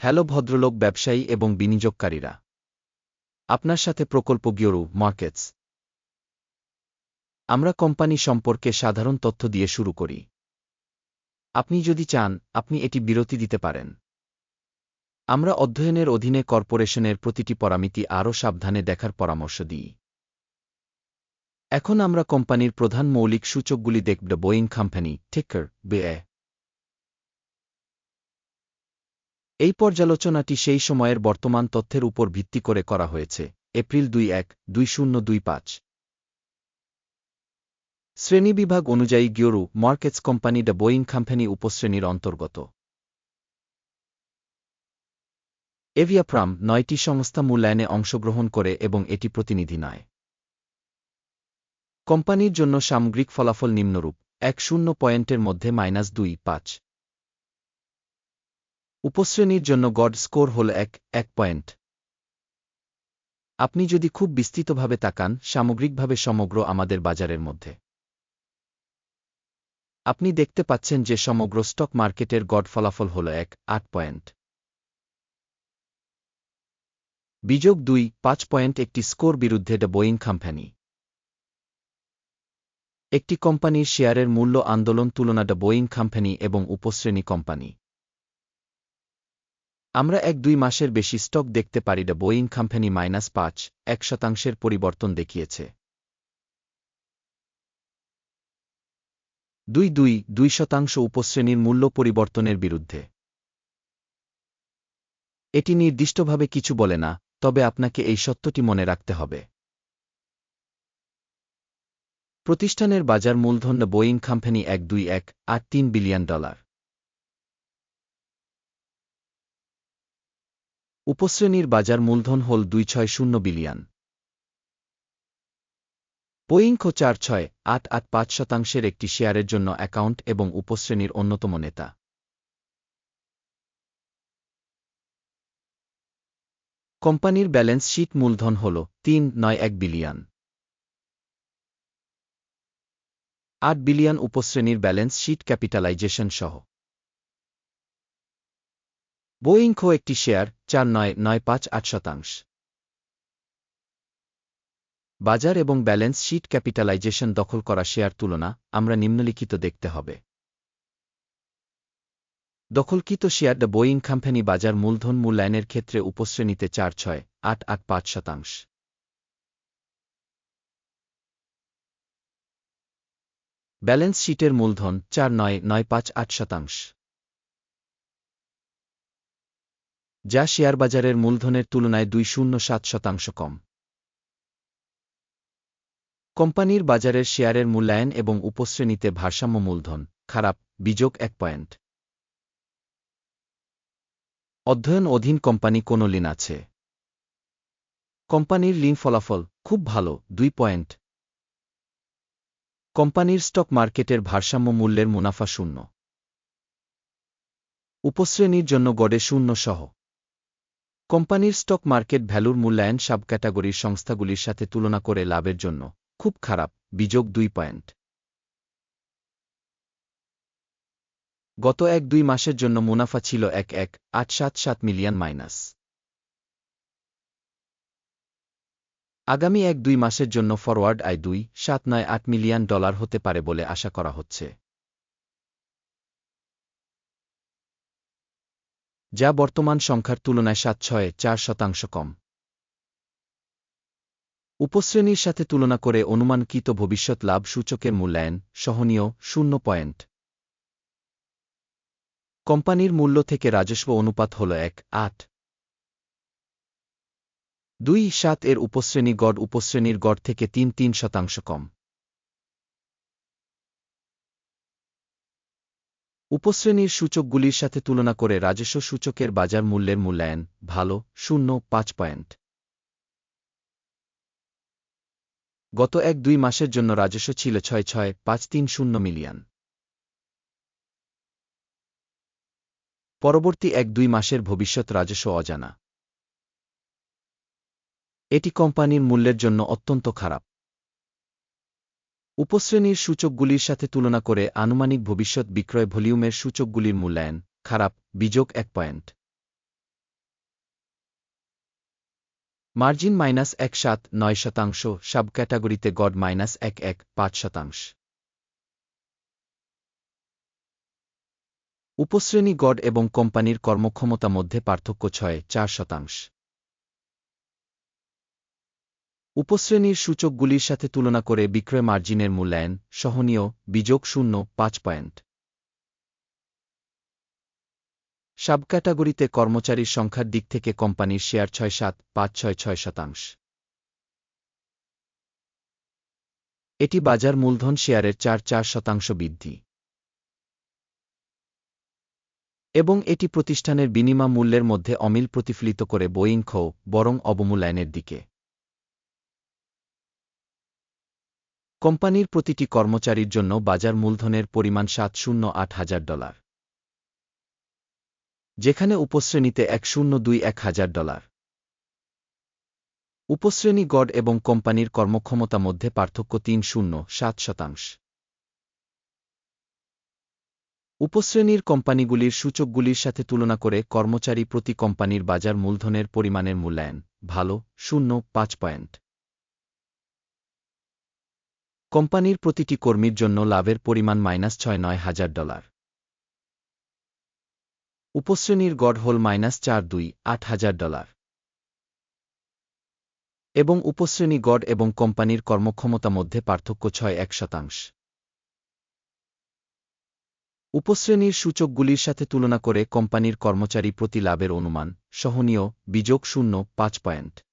Hello ভদ্রলোক ব্যবসায়ী এবং বিনিয়োগকারীরা। আপনার সাথে প্রকল্প গিওরু মার্কেটস। আমরা কোম্পানি সম্পর্কে সাধারণ তথ্য দিয়ে শুরু করি। আপনি যদি চান, আপনি এটি বিরতি দিতে পারেন। আমরা অধ্যয়নের অধীনে কর্পোরেশনের প্রতিটি পরামিতি আরও সাবধানে দেখার পরামর্শ দিই। এখন আমরা কোম্পানির প্রধান মৌলিক সূচকগুলি দেখব, বোয়িং কোম্পানি, টিকার বে এই পর্যালোচনাটি সেই সময়ের বর্তমান তথ্যের উপর ভিত্তি করে করা হয়েছে, এপ্রিল দুই এক, দুই শূন্য দুই পাঁচ। শ্রেণীবিভাগ অনুযায়ী গিওরু markets company the Boeing company উপশ্রেণীর অন্তর্গত। এভিয়াপ্রাম নয়টি সংস্থা মূল্যায়নে অংশগ্রহণ করে এবং এটি প্রতিনিধি নয়। কোম্পানির জন্য সামগ্রিক ফলাফল নিম্নরূপ, এক শূন্য পয়েন্টের মধ্যে মাইনাস দুই পাঁচ। উপশ্রেণীর জন্য গড স্কোর হল এক এক পয়েন্ট। আপনি যদি খুব বিস্তৃতভাবে তাকান, সামগ্রিকভাবে সমগ্র আমাদের বাজারের মধ্যে। আপনি দেখতে পাচ্ছেন যে সমগ্র স্টক মার্কেটের গড ফলাফল হল এক, আট পয়েন্ট। বিযোগ দুই, পাঁচ পয়েন্ট একটি স্কোর বিরুদ্ধে দ্য বোয়িং কোম্পানি। একটি কোম্পানির শেয়ারের মূল্য আন্দোলন তুলনা দ্য বোয়িং কোম্পানি এবং উপশ্রেণী কোম্পানি। আমরা এক দুই মাসের বেশি স্টক দেখতে পারি দ্য বোয়িং কোম্পানি মাইনাস পাঁচ, এক শতাংশের পরিবর্তন দেখিয়েছে। দুই দুই দুই শতাংশ উপশ্রেণীর মূল্য পরিবর্তনের বিরুদ্ধে। এটি নির্দিষ্টভাবে কিছু বলে না, তবে আপনাকে এই সত্যটি মনে রাখতে হবে। প্রতিষ্ঠানের বাজার মূলধন বোয়িং কোম্পানি এক দুই এক আট তিন বিলিয়ন ডলার। উপশ্রেণীর বাজার মূলধন হল দুই ছয় শূন্য বিলিয়ন। বোয়িংকো চার ছয় আট আট পাঁচ শতাংশের একটি শেয়ারের জন্য অ্যাকাউন্ট এবং উপশ্রেণীর অন্যতম নেতা। কোম্পানির ব্যালেন্স শীট মূলধন হল তিন নয় এক বিলিয়ন। আট বিলিয়ন উপশ্রেণীর ব্যালেন্স শীট ক্যাপিটালাইজেশন সহ। বোয়িংকো একটি শেয়ার চার নয় নয় পাঁচ আট শতাংশ। বাজার এবং ব্যালেন্স শীট ক্যাপিটালাইজেশন দখল করা শেয়ার তুলনা আমরা নিম্নলিখিত দেখতে হবে। দখলকৃত শেয়ার দ্য বোয়িং কোম্পানি বাজার মূলধন মূল্যায়নের ক্ষেত্রে উপশ্রেণীতে চার ছয় আট আট পাঁচ শতাংশ। ব্যালেন্স শীটের মূলধন চার নয় নয় পাঁচ আট শতাংশ। যা শেয়ারবাজারের মূলধনের তুলনায় দুই শূন্য সাত শতাংশ কম। কোম্পানির বাজারের শেয়ারের মূল্যায়ন এবং উপশ্রেণীতে ভারসাম্য মূলধন, খারাপ, বিযোগ এক পয়েন্ট। অধ্যয়ন অধীন কোম্পানি কোন লিন আছে? কোম্পানির লিন ফলাফল খুব ভালো, দুই পয়েন্ট। কোম্পানির স্টক মার্কেটের ভারসাম্য মূল্যের মুনাফা শূন্য। উপশ্রেণীর জন্য গড়ে শূন্য সহ। কোম্পানির স্টক মার্কেট ভ্যালুর মূল্যায়ন সাব ক্যাটাগরির সংস্থাগুলির সাথে তুলনা করে লাভের জন্য খুব খারাপ, বিযোগ দুই পয়েন্ট। গত এক দুই মাসের জন্য মুনাফা ছিল এক এক আট সাত সাত মিলিয়ন মাইনাস। আগামী এক দুই মাসের জন্য ফরওয়ার্ড আয় দুই সাত নয় আট মিলিয়ন ডলার হতে পারে বলে আশা করা হচ্ছে। যা বর্তমান সংখ্যার তুলনায় সাত, ছয়, চার শতাংশ কম। উপশ্রেণীর সাথে তুলনা করে অনুমানকৃত ভবিষ্যৎ লাভ সূচকের মূল্যায়ন, সহনীয়, শূন্য পয়েন্ট। কোম্পানির মূল্য থেকে রাজস্ব অনুপাত হল এক, আট। দুই, সাত এর উপশ্রেণী গড় উপশ্রেণীর গড় থেকে তিন তিন শতাংশ কম। উপশ্রেণীর সূচকগুলির সাথে তুলনা করে রাজস্ব সূচকের বাজার মূল্যের মূল্যায়ন, ভালো, শূন্য, পাঁচ পয়েন্ট। গত এক দুই মাসের জন্য রাজস্ব ছিল ছয় ছয়, পাঁচ তিন শূন্য মিলিয়ন। পরবর্তী এক দুই মাসের ভবিষ্যৎ রাজস্ব অজানা। এটি কোম্পানির মূল্যের জন্য অত্যন্ত খারাপ। উপশ্রেণীর সূচকগুলির সাথে তুলনা করে আনুমানিক ভবিষ্যৎ বিক্রয় ভলিউমের সূচকগুলির মূল্যায়ন, খারাপ, বিযোগ এক পয়েন্ট। মার্জিন মাইনাস এক সাত নয় শতাংশ সাব ক্যাটাগরিতে গড মাইনাস এক এক পাঁচ শতাংশ। উপশ্রেণী গড এবং কোম্পানির কর্মক্ষমতা মধ্যে পার্থক্য ছয়, চার শতাংশ। উপশ্রেণীর সূচকগুলির সাথে তুলনা করে বিক্রয় মার্জিনের মূল্যায়ন, সহনীয়, বিযোগ শূন্য, পাঁচ পয়েন্ট। সাব ক্যাটাগরিতে কর্মচারীর সংখ্যার দিক থেকে কোম্পানির শেয়ার ছয় সাত, পাঁচ ছয় ছয় শতাংশ। এটি বাজার মূলধন শেয়ারের চার চার শতাংশ বৃদ্ধি। এবং এটি প্রতিষ্ঠানের বিনিময় মূল্যের মধ্যে অমিল প্রতিফলিত করে বোয়িং খো, বরং অবমূল্যায়নের দিকে। কোম্পানির প্রতিটি কর্মচারীর জন্য বাজার মূলধনের পরিমাণ সাত শূন্য আট হাজার ডলার। যেখানে উপশ্রেণীতে এক শূন্য দুই এক হাজার ডলার। উপশ্রেণী গড এবং কোম্পানির কর্মক্ষমতা মধ্যে পার্থক্য তিন শূন্য সাত শতাংশ। উপশ্রেণীর কোম্পানিগুলির সূচকগুলির সাথে তুলনা করে কর্মচারী প্রতি কোম্পানির বাজার মূলধনের পরিমাণের মূল্যায়ন ভালো শূন্য পাঁচ পয়েন্ট। কোম্পানির প্রতিটি কর্মীর জন্য লাভের পরিমাণ মাইনাস ছয় নয় হাজার ডলার। উপশ্রেণীর গড় হল মাইনাস চার দুই আট হাজার ডলার। এবং উপশ্রেণী গড় এবং কোম্পানির কর্মক্ষমতা মধ্যে পার্থক্য ছয় এক শতাংশ। উপশ্রেণীর সূচকগুলির সাথে তুলনা করে কোম্পানির কর্মচারী প্রতি লাভের অনুমান, সহনীয়, বিযোগ শূন্য, পাঁচ পয়েন্ট।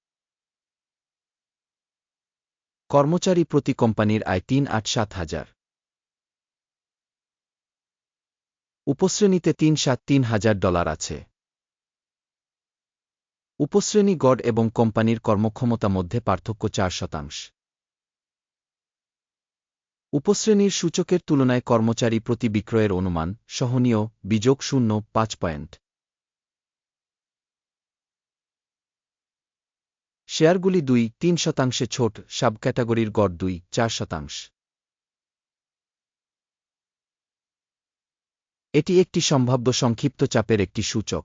কর্মচারী প্রতি কোম্পানির আয় তিন আট সাত হাজার। উপশ্রেণীতে তিন সাত তিন হাজার ডলার আছে। উপশ্রেণী গড এবং কোম্পানির কর্মক্ষমতা মধ্যে পার্থক্য চার শতাংশ। উপশ্রেণীর সূচকের তুলনায় কর্মচারী প্রতি বিক্রয়ের অনুমান, সহনীয়, বিযোগ শূন্য, পাঁচ পয়েন্ট। শেয়ারগুলি দুই, তিন শতাংশে ছোট সাব ক্যাটাগরির গড় দুই, চার শতাংশ। এটি একটি সম্ভাব্য সংক্ষিপ্ত চাপের একটি সূচক।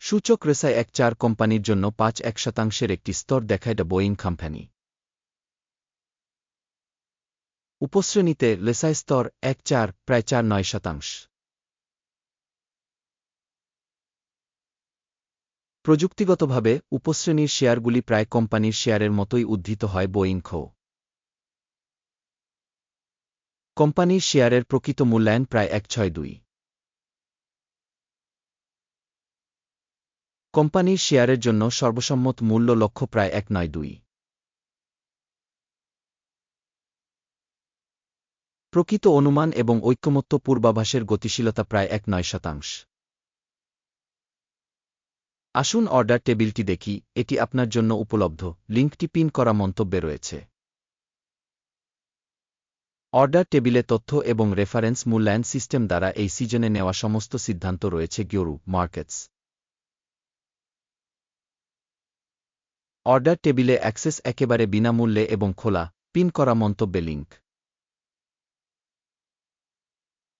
সূচক রেসায় এক চার কোম্পানির জন্য পাঁচ এক শতাংশের একটি স্তর দেখায় দ্য বোয়িং কোম্পানি। উপশ্রেণীতে লেসাই স্তর এক চার, প্রায় চার নয় শতাংশ। প্রযুক্তিগতভাবে, উপশ্রেণীর শেয়ারগুলি প্রায় কোম্পানির শেয়ারের মতোই উদ্ধৃত হয় বোয়িং খো। কোম্পানির শেয়ারের প্রকৃত মূল্যায়ন প্রায় এক ছয় দুই। কোম্পানির শেয়ারের জন্য সর্বসম্মত মূল্য লক্ষ্য প্রায় এক নয় দুই। প্রকৃত অনুমান এবং ঐক্যমত্য পূর্বাভাসের গতিশীলতা প্রায় এক নয় শতাংশ। আসুন অর্ডার টেবিলটি দেখি, এটি আপনার জন্য উপলব্ধ লিঙ্কটি পিন করা মন্তব্যে রয়েছে। অর্ডার টেবিলে তথ্য এবং রেফারেন্স মূল্যায়ন সিস্টেম দ্বারা এই সিজনে নেওয়া সমস্ত সিদ্ধান্ত রয়েছে গিওরু মার্কেটস অর্ডার টেবিলে অ্যাক্সেস একেবারে বিনামূল্যে এবং খোলা পিন করা মন্তব্যে লিঙ্ক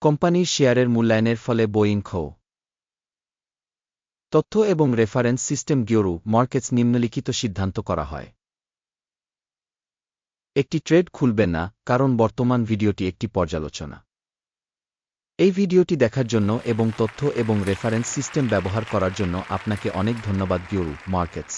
কোম্পানির শেয়ারের মূল্যায়নের ফলে বোয়িং খো তথ্য এবং রেফারেন্স সিস্টেম গিওরু মার্কেটস নিম্নলিখিত সিদ্ধান্ত করা হয়। একটি ট্রেড খুলবে না, কারণ বর্তমান ভিডিওটি একটি পর্যালোচনা। এই ভিডিওটি দেখার জন্য এবং তথ্য এবং রেফারেন্স সিস্টেম ব্যবহার করার জন্য আপনাকে অনেক ধন্যবাদ গিওরু মার্কেটস।